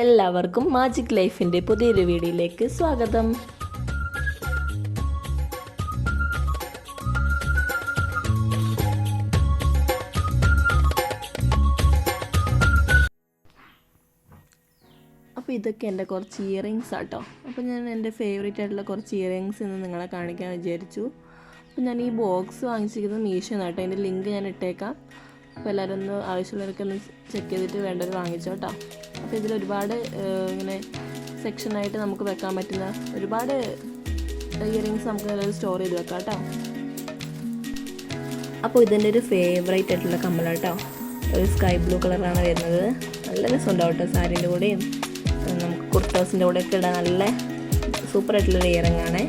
എല്ലാവർക്കും മാജിക് ലൈഫിന്റെ പുതിയൊരു വീഡിയോയിലേക്ക് സ്വാഗതം. അപ്പോൾ ഇതൊക്കെ എന്റെ കുറച്ച് ഇയറിങ്സ് ആട്ടോ. അപ്പോൾ ഞാൻ എന്റെ ഫേവറേറ്റ് ആയിട്ടുള്ള കുറച്ച് ഇയറിങ്സ് ഇന്ന് നിങ്ങളെ കാണിക്കാൻ വിചാരിച്ചു. അപ്പോൾ ഞാൻ ഈ ബോക്സ് വാങ്ങിച്ചിരിക്കുന്നത് മീഷോ കേട്ടോ അതിന്റെ ലിങ്ക് ഞാൻ ഇട്ടേക്കാം. അപ്പോൾ എല്ലാവരും ഒന്ന് ആവശ്യമുള്ളവരൊക്കെ ഒന്ന് ചെക്ക് ചെയ്തിട്ട് വേണ്ടവർ വാങ്ങിച്ചോ കേട്ടോ. അപ്പോൾ ഇതിൽ ഒരുപാട് ഇങ്ങനെ സെക്ഷനായിട്ട് നമുക്ക് വെക്കാൻ പറ്റുന്ന ഒരുപാട് ഇയറിങ്സ് നമുക്ക് സ്റ്റോർ ചെയ്ത് വെക്കാം കേട്ടോ. അപ്പോൾ ഇതിന്റെ ഒരു ഫേവറേറ്റ് ആയിട്ടുള്ള കമ്മലാട്ടോ ഒരു സ്കൈ ബ്ലൂ കളറാണ് വരുന്നത്. നല്ല രസമുണ്ടാവും കേട്ടോ സാരീന്റെ കൂടെയും. നമുക്ക് കുർത്താസിന്റെ കൂടെയൊക്കെ ഇടാൻ നല്ല സൂപ്പർ ആയിട്ടുള്ളൊരു ഇയറിംഗ് ആണ്.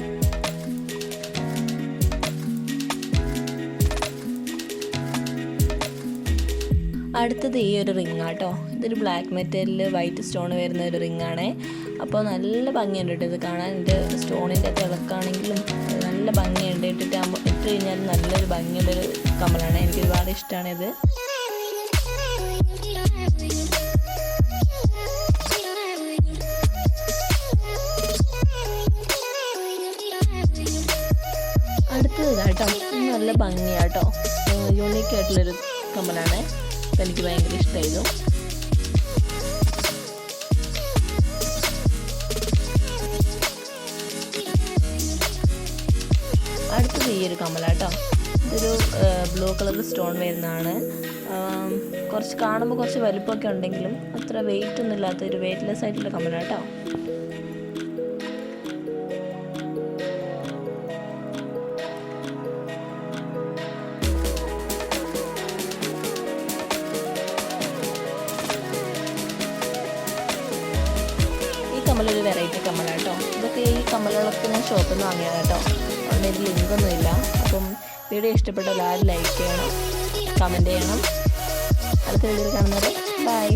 അടുത്തത് ഈ ഒരു റിംഗ് ആട്ടോ ഇതൊരു ബ്ലാക്ക് മെറ്റലിൽ വൈറ്റ് സ്റ്റോൺ വരുന്ന ഒരു റിംഗ് ആണേ. അപ്പോൾ നല്ല ഭംഗിയുണ്ട് കേട്ടോ ഇത് കാണാൻ. എന്റെ സ്റ്റോണിന്റെ തിളക്കാണെങ്കിലും നല്ല ഭംഗിയുണ്ട്. ഇട്ടിട്ട് ആകുമ്പോൾ ഇട്ട് കഴിഞ്ഞാൽ നല്ലൊരു ഭംഗിയുള്ളൊരു കമ്മലാണ്. എനിക്ക് ഒരുപാട് ഇത്. അടുത്തത് കേട്ടോ നല്ല ഭംഗിയാട്ടോ യൂണീക്ക് ആയിട്ടുള്ളൊരു അപ്പോൾ എനിക്ക് ഭയങ്കര ഇഷ്ടമായിരുന്നു അടുത്തത് ഈ ഒരു കമലാട്ടോ. ഇതൊരു ബ്ലൂ കളർ സ്റ്റോൺ വരുന്നതാണ്. കുറച്ച് കാണുമ്പോൾ കുറച്ച് വലുപ്പമൊക്കെ ഉണ്ടെങ്കിലും അത്ര വെയിറ്റ് ഒന്നും ഇല്ലാത്ത ഒരു വെയിറ്റ്ലെസ് ആയിട്ടുള്ള കമ്മലാട്ടോ കമ്മലൊരു വെറൈറ്റി കമ്മലാട്ടോ ഇതൊക്കെ ഈ കമ്മലുകളൊക്കെ ഞാൻ ഷോപ്പിൽ നിന്ന് വാങ്ങിയത് കേട്ടോ. അതുകൊണ്ട് ലിങ്കൊന്നും ഇല്ല. അപ്പം വീഡിയോ ഇഷ്ടപ്പെട്ടാൽ ആരും ലൈക്ക് ചെയ്യണം കമന്റ് ചെയ്യണം. അടുത്ത വീഡിയോ കാണുന്നത് ബൈ